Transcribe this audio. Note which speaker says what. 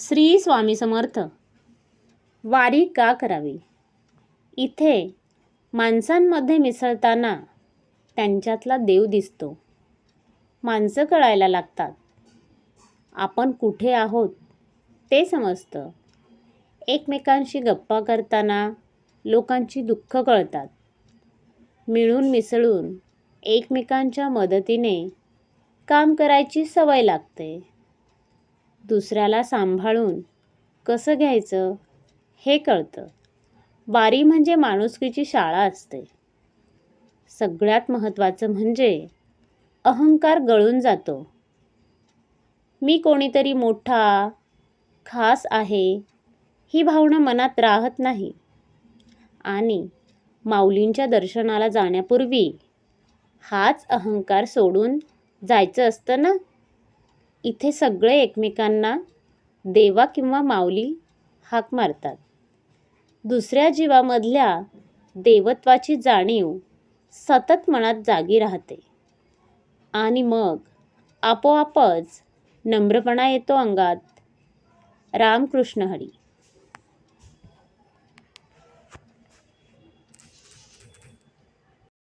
Speaker 1: श्री स्वामी समर्थ. वारी का करावी? इथे माणसांमध्ये मिसळताना त्यांच्यातला देव दिसतो. माणसं कळायला लागतात. आपण कुठे आहोत ते समजतं. एकमेकांशी गप्पा करताना लोकांची दुःख कळतात. मिळून मिसळून एकमेकांच्या मदतीने काम करायची सवय लागते. दुसऱ्याला सांभाळून कसं घ्यायचं हे कळतं. बारी म्हणजे माणुसकीची शाळा असते. सगळ्यात महत्त्वाचं म्हणजे अहंकार गळून जातो. मी कोणीतरी मोठा खास आहे ही भावना मनात राहत नाही. आणि माऊलींच्या दर्शनाला जाण्यापूर्वी हाच अहंकार सोडून जायचं असतं ना? इथे सगळे एकमेकांना देवा किंवा माऊली हाक मारतात. दुसऱ्या जीवामधल्या देवत्वाची जाणीव सतत मनात जागी राहते. आणि मग आपोआपच नम्रपणा येतो अंगात. रामकृष्ण हरी.